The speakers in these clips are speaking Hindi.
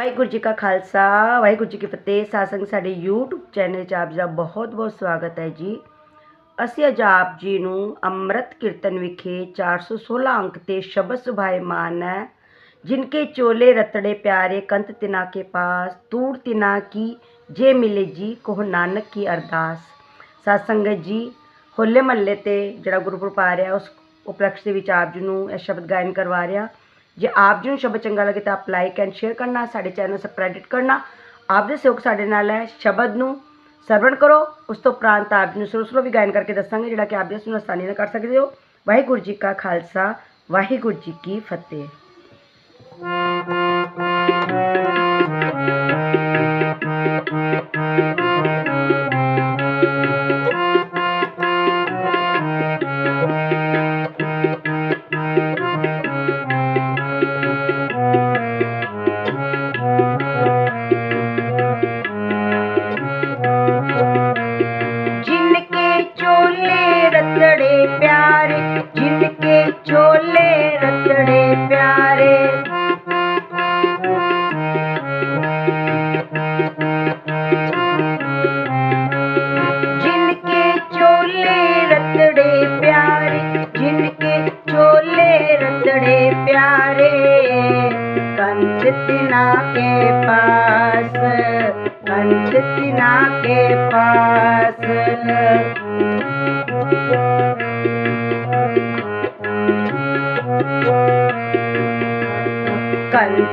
ਵਾਹਿਗੁਰੂ ਜੀ ਕਾ ਖਾਲਸਾ, ਵਾਹਿਗੁਰੂ ਜੀ ਕੀ ਫਤਿਹ। ਸਾਸੰਗ ਸਾਡੇ YouTube ਚੈਨਲ 'ਚ ਆਪ ਜੀ ਦਾ ਬਹੁਤ ਬਹੁਤ ਸਵਾਗਤ ਹੈ ਜੀ। ਅਸੀਂ ਅੱਜ ਆਪ ਜੀ ਨੂੰ ਅੰਮ੍ਰਿਤ ਕੀਰਤਨ ਵਿਖੇ 416 ਅੰਕ ਤੇ ਸ਼ਬਦ ਸੁਭਾਇਮਾਨ ਹੈ, ਜਿਨਕੇ ਚੋਲੇ ਰਤੜੇ ਪਿਆਰੇ ਕੰਤ ਤਿਨਾ ਕੇ ਪਾਸ, ਤੂੜ ਤਿਨਾ ਕੀ ਜੇ ਮਿਲੇ ਜੀ, ਕੋਹ ਨਾਨਕ ਕੀ ਅਰਦਾਸ। ਸਾਧ ਜੀ, ਹੋਲੇ ਮਹੱਲੇ ਤੇ ਜਿਹੜਾ ਗੁਰਪੁਰਬ ਆ ਰਿਹਾ, ਉਸ ਉਪਲਕਸ਼ ਦੇ ਵਿੱਚ ਆਪ ਜੀ ਨੂੰ ਇਹ ਸ਼ਬਦ ਗਾਇਨ ਕਰਵਾ ਰਿਹਾ। ਜੇ ਆਪ ਜੀ ਨੂੰ ਸ਼ਬਦ ਚੰਗਾ ਲੱਗੇ ਤਾਂ ਆਪ ਲਾਈਕ ਐਂਡ ਸ਼ੇਅਰ ਕਰਨਾ, ਸਾਡੇ ਚੈਨਲ ਸਬਸਕ੍ਰਾਈਬ ਕਰਨਾ। ਆਪ ਦੇ ਸਹਿਯੋਗ ਸਾਡੇ ਨਾਲ ਹੈ, ਸ਼ਬਦ ਨੂੰ ਸਰਵਣ ਕਰੋ, ਉਸ ਤੋਂ ਉਪਰੰਤ ਆਪ ਜੀ ਨੂੰ ਸੁਰ ਸੁਰੋਂ ਵੀ ਗਾਇਨ ਕਰਕੇ ਦੱਸਾਂਗੇ, ਜਿਹੜਾ ਕਿ ਆਪ ਜੀ ਸੁਣ ਆਸਾਨੀ ਨਾਲ ਕਰ ਸਕਦੇ ਹੋ। ਵਾਹਿਗੁਰੂ ਜੀ ਕਾ ਖਾਲਸਾ, ਵਾਹਿਗੁਰੂ ਜੀ ਕੀ ਫਤਿਹ।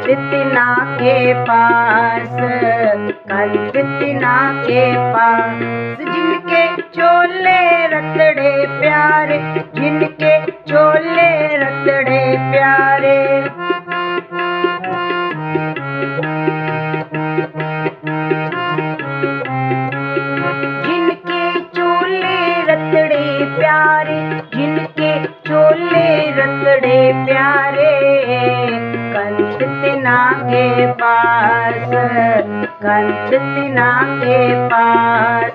कंत के पास कंत के पास जिनके चोले रतड़े प्यारे, जिनके चोले रतड़े प्यारे। जिनके चोले रतड़े प्यारे कंत के पास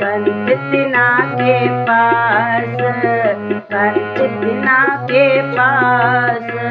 कंत तिना के पास कंत तिना के पास।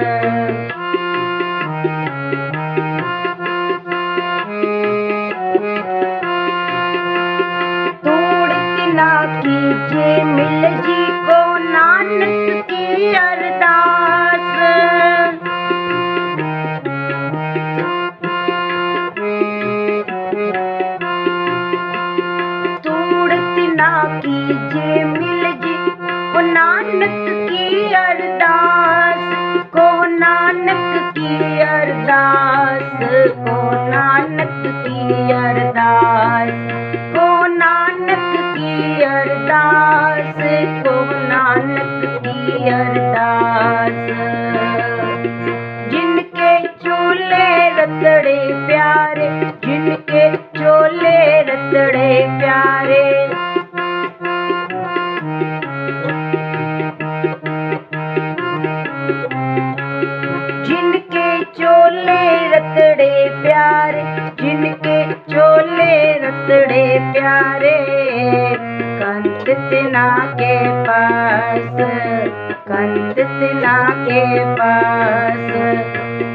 कंचना के पास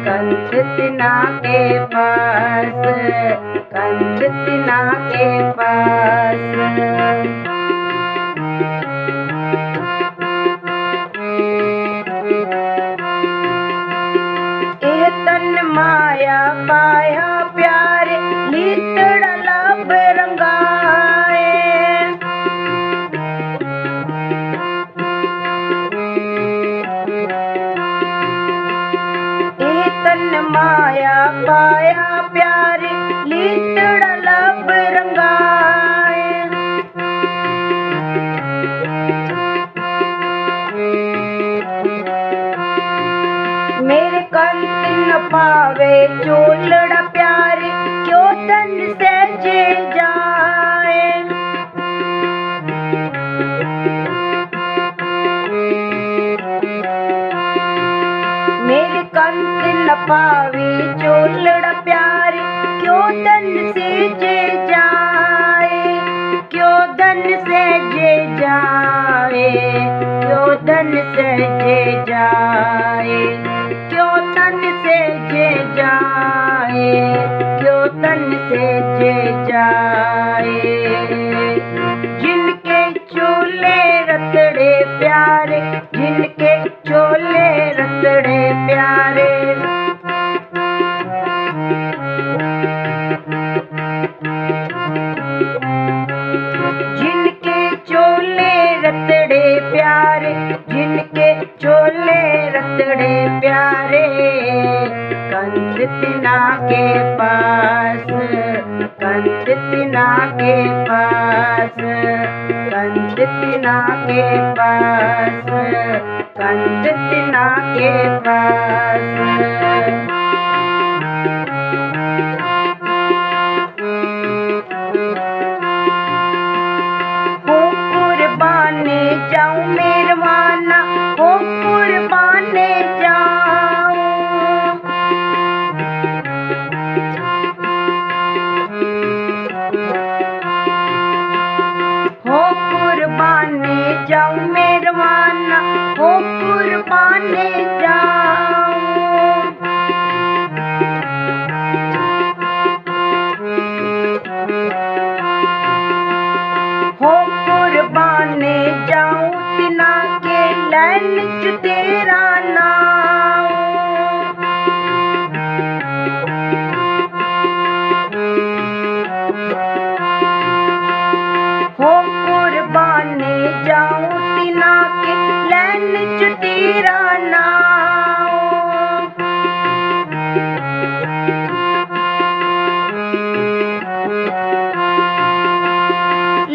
कंचना के पास कंचना के पास। माया पाया माया पाया प्यारी लीतड़ी अंत न पावे जो प्यार क्यों धन से जे जाए क्यों धन से जे जाए क्यों धन से जे जाए क्यों धन से जे जाए क्यों धन से जे जाए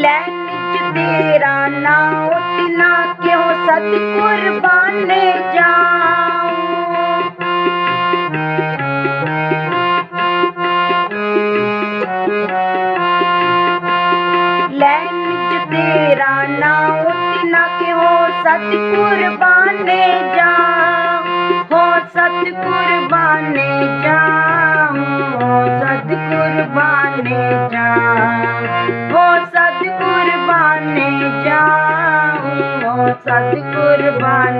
लैनिच तेरा ना उठना क्यों सद कुर्बाने जाऊँ लैनिच तेरा ना उठना क्यों सद कुर्बाने जा हो सद कुर्बाने जा हो सद कुर्बाने जाऊँ। सतगुरबान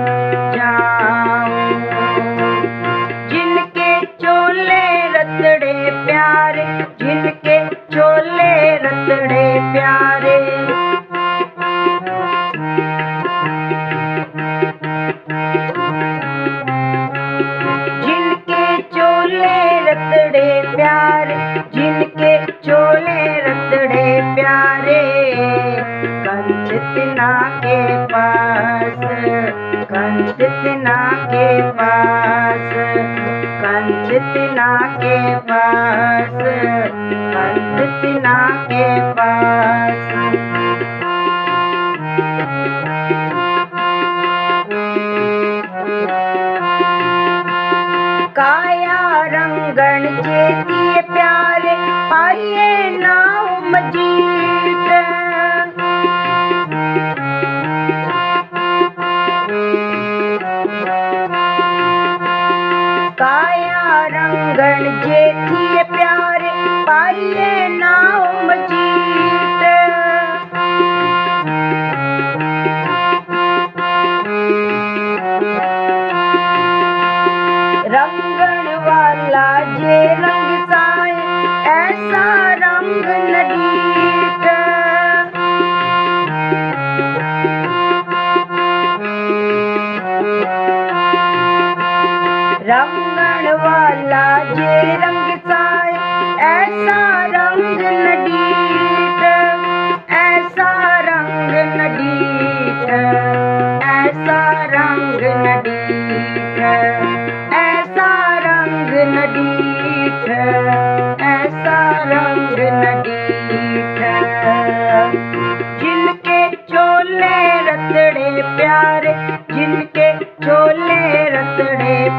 कंचना के पास कंचना के पास कंचना के पास कंचना के पास।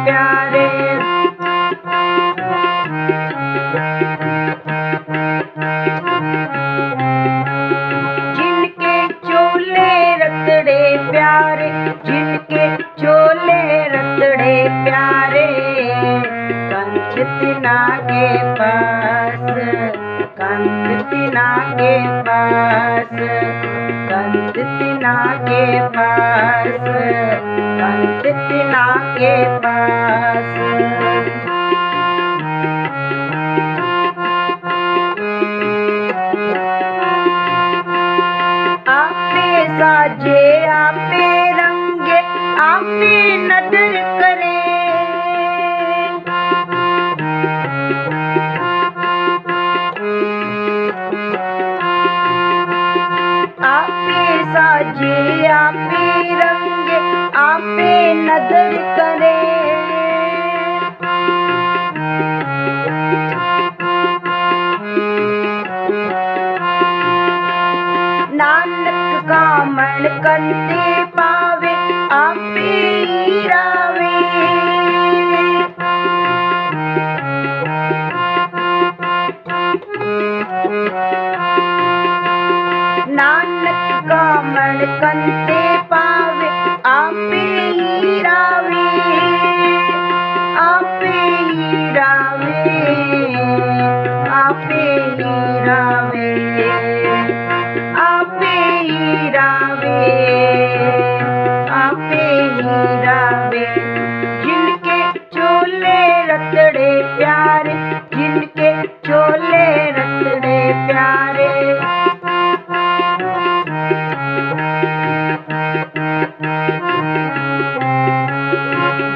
down. Yes. रवे आपे ही रवे आपे ही रवे जिनके चोले रतड़े प्यारे जिनके चोले रतड़े प्यारे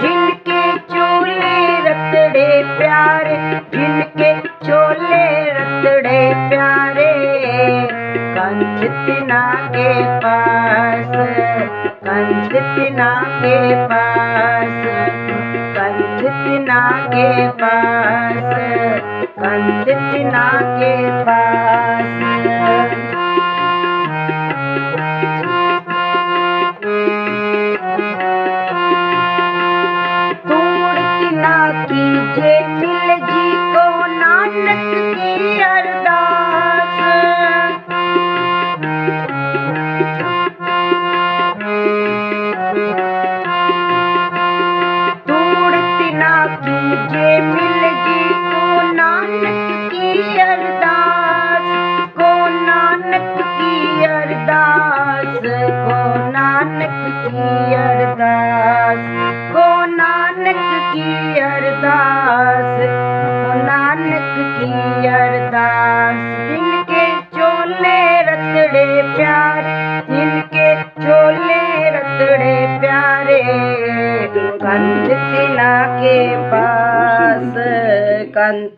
जिनके चोले रतड़े प्यारे, जिनके चोले तिना के पास कंच तिना के पास कंच तिना के पास कंच तिना के पास।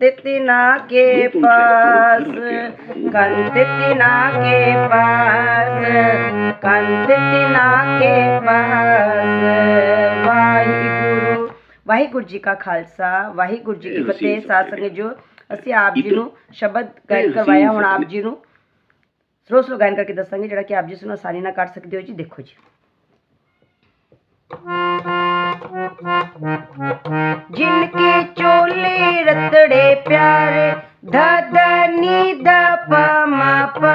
तिना के पास कंत तिना के पास कंत तिना के ਪਾਸ ਵਾਹਿਗੁਰੂ ਵਾਹਿਗੁਰੂ ਜੀ ਕਾ ਖਾਲਸਾ ਵਾਹਿਗੁਰੂ ਜੀ ਕੀ ਫਤਿਹ ਸਾਧ ਸੰਗਤ ਜੋ ਅਸੀਂ ਆਪ ਜੀ ਨੂੰ ਸ਼ਬਦ ਗਾਇਨ ਕਰਵਾਇਆ ਹੁਣ ਆਪ ਜੀ ਨੂੰ ਸਲੋ ਸਲੋ ਗਾਇਨ ਕਰਕੇ ਦੱਸਾਂਗੇ ਜਿਹੜਾ ਕਿ ਆਪ ਜੀ ਇਸ ਨੂੰ ਆਸਾਨੀ ਨਾਲ ਕਰ ਸਕਦੇ ਹੋ ਜੀ ਦੇਖੋ ਜੀ जिनके चोले रतड़े प्यारे ध ध प म प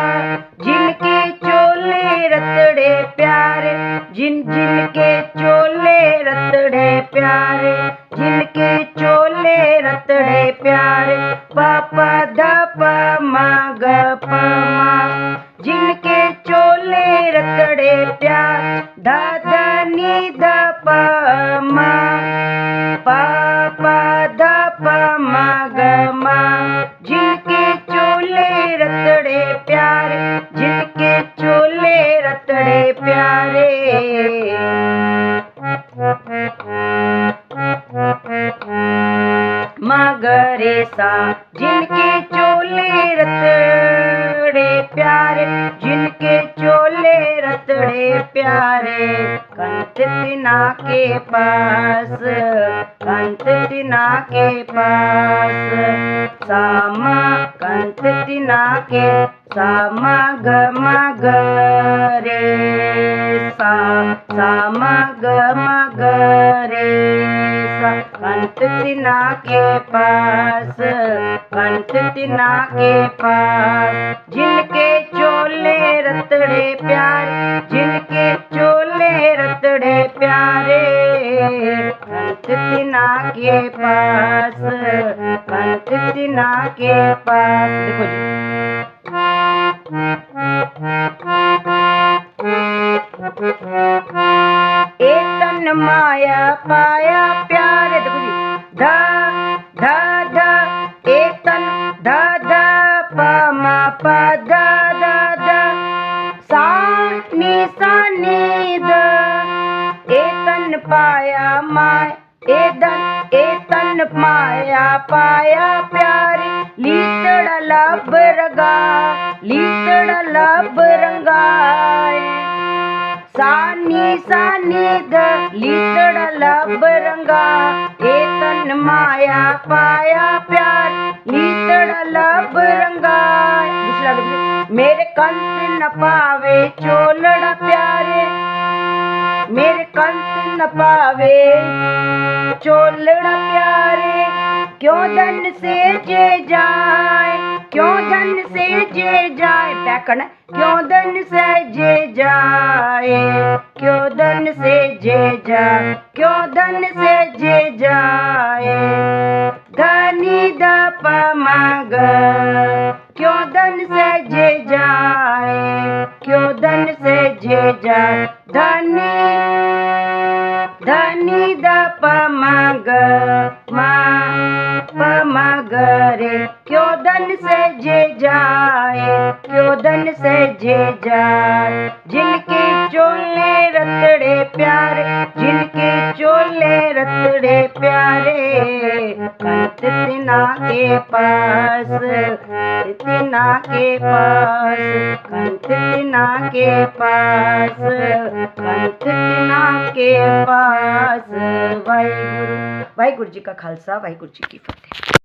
जिनके चोले रतड़े प्यारे, जिन जिनके चोले रतड़े प्यारे, जिनके चोले रतड़े प्यारे प प प म ग म। जिनके ले रतड़े प्यार दादा ध नी द प म पा प ध प म ग म जिनके चोले रतड़े प्यारे जिनके चोले रतड़े प्यारे. मगरे सा तिना के पास कंत तिना के पास, सामा कंत तिना के सामा ग म ग रे सा सामा ग म ग रे सा के पास कंत तिना के पास, जिनके चोले रतड़े प्यारे, जिनके चोले रतड़े प्यारे तिना के पास तिना के पास। देखो जी। ए तन माया पाया प्यारे, देखो जी। ध ध ध, ए तन, ध ध, प, म, प, ध। नि सा नि द ए तन पाया माय ए धन ए तन माया पाया प्यारे लीतड़ लब रगा ਸਾਨੀ ਸਾਨੀ ਦਾ ਲੀਤੜਾ ਲਬ ਰੰਗਾ, ਏ ਤਨ ਮਾਇਆ ਪਾਇਆ ਪਿਆਰ। ਲੀਤੜਾ ਲਬ ਰੰਗਾ ਮੇਰੇ ਕੰਤ ਨ ਪਾਵੇ ਚੋਲੜਾ ਪਿਆਰੇ। ਮੇਰੇ ਕੰਤ ਨ ਪਾਵੇ ਚੋਲੜਾ ਪਿਆਰੇ। ਕਿਉਂ ਦਨ ਸੇ ਜੇ ਜਾਏ? क्यों धन से जे जाए? जे जाए क्यों धन से जे जाए? क्यों धन से जे जा, क्यों धन से जे जाए? धनी द पमग क्यों धन से जे जाए? क्यों धन से जे जा, धनी धनी द पमग मा पमग रे। क्यों धन से सजे जाए क्योदन सजे जाए। जिनके चोले रतड़े प्यारे, जिनके चोले रतड़े प्यारे। अंत के पास तिना के पास अंत के पास अंत के पास। वाहिगुरु, वाहेगुरु जी का खालसा, वाहेगुरु जी की फतेह।